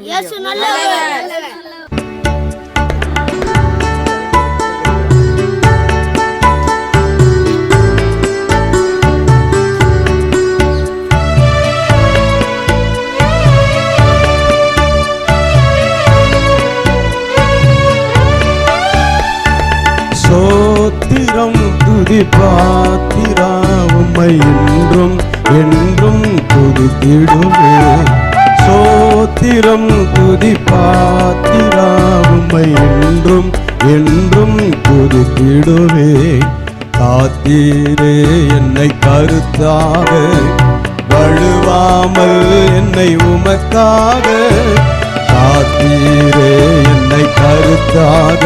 இயேசு நல்லவர். சோத்திரம் துதி பாத்திரா உம்மை என்றும் என்றும் துதித்திடுவேன் சோத்திரம் துதி பாத்திரா என்றும் என்றும் துதித்திடுவே காத்தீரே என்னை கருத்தாக வழுவாமல் என்னை உமக்காக காத்தீரே என்னை கருத்தாக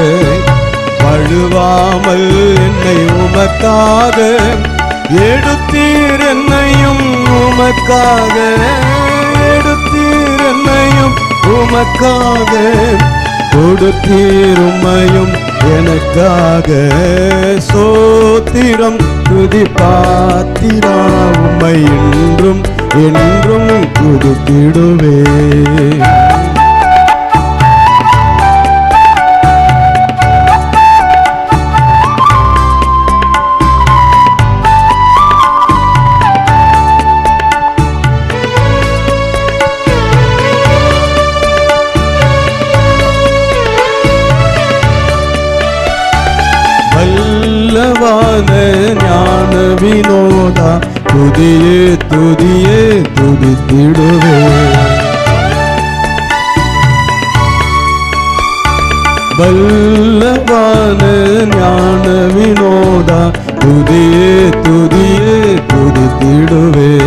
வழுவாமல் என்னை உமக்காக எடுத்தீர் என்னையும் உமக்காக உமக்காக கொடுத்தீருமையும் எனக்காக. சோத்திரம் துதி பாத்திரா உம்மை என்றும் என் வினோத துதியே துதியே துதித்திடுவே. வல்லவான ஞான வினோத துதியே துதியே துதித்திடுவே.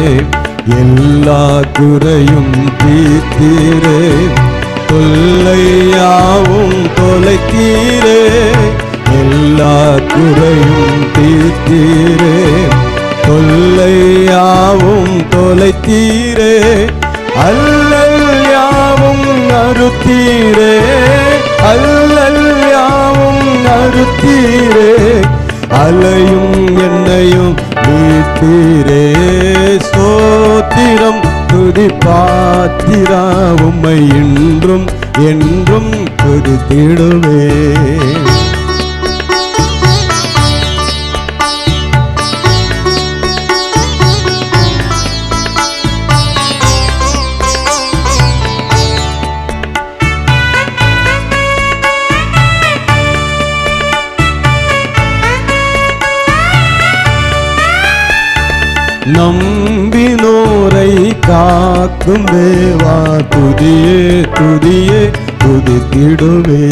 எல்லா குறையும் தீர்த்தீரே. தொல்லையாவும் தொலைத்தீரே. எல்லா குறையும் தீர்த்தீரே. தொல்லையாவும் தொலைத்தீரே. அல்லல் யாவும் அறுத்தீரே. அல்லல் யாவும் அறுத்தீரே. அலையும் என்னையும் மீட்டீரே சோத்திரம் துதி பாத்திரா உம்மை என்றும் என்றும் துதித்திடுவே நம்பினோரை காக்கும் தேவா துதியே துதியே துதித்திடுவே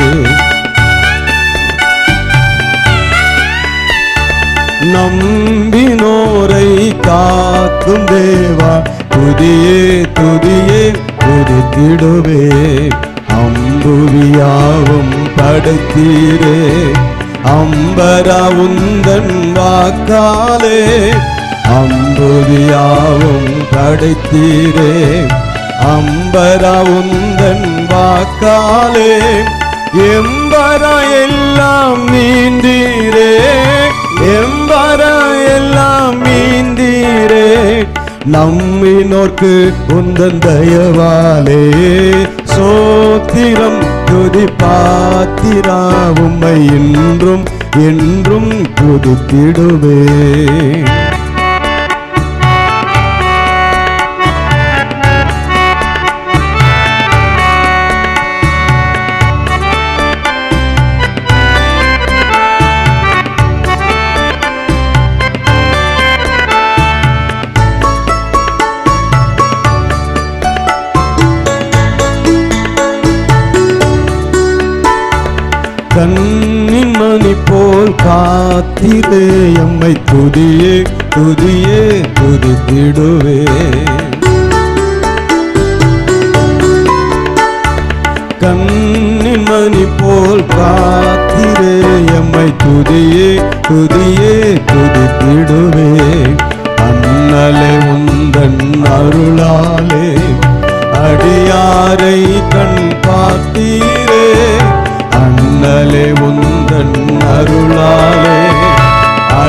நம்பினோரை காக்கும் தேவா துதியே துதியே துதித்திடுவே அம்புவியாவும் படுத்தீரே. அம்பரா உந்தன் வாக்காலே அம்புதியாவும் தடைத்தீரே. அம்பரா உந்தன் வாக்காலே எம்பரா எல்லாம் நீந்தீரே. எம்பரா எல்லாம் மீந்தீரே நம்மினோர்க்கு உந்தன் தயவாலே சோத்திரம் துதி பாத்திரா உம்மை என்றும் என்றும் துதித்திடுவே கண்ணின் மணி போல் காத்திரே. எம்மை துதியே துதியே துதித்திடுவே. கண்ணின் மணி போல் காத்திரே. எம்மை துதியே துதியே துதித்திடுவே.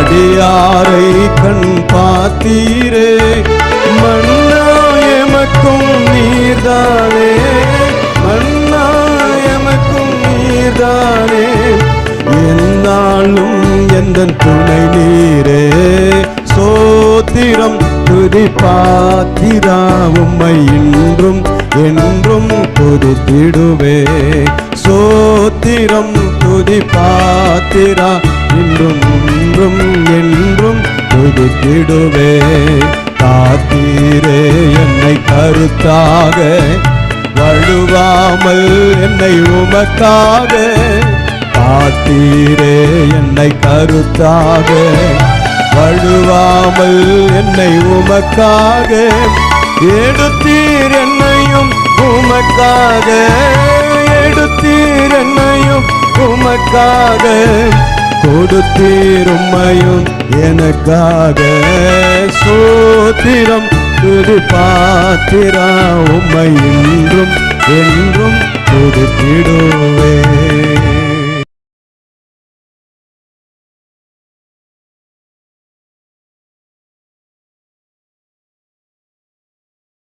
அடியாரை கண் பார்த்தீரே. மன்னா எமக்கும் நீர்தானே. மன்னா எமக்கும் நீர்தானே. என்னாலும் எந்த துணை நீரே. சோத்திரம் துதி பாத்திரா உம்மை இன்றும் என்றும் துதித்திடுவே சோத்திரம் துதி பாத்திரா இன்றும் இன்றும் என்றும் துதித்திடுவே காத்தீரே என்னை கருத்தாக. வழுவாமல் என்னை உமக்காக. காத்தீரே என்னை கருத்தாக. வழுவாமல் என்னை உமக்காக. எடுத்தீர் என்னையும் உமக்காக. எடுத்தீர் என்னையும் உமக்காக. கொடுத்தீர் எனக்காக சோத்திரம் துதி பாத்திரா உம்மை என்றும் என்றும் துதித்திடுவே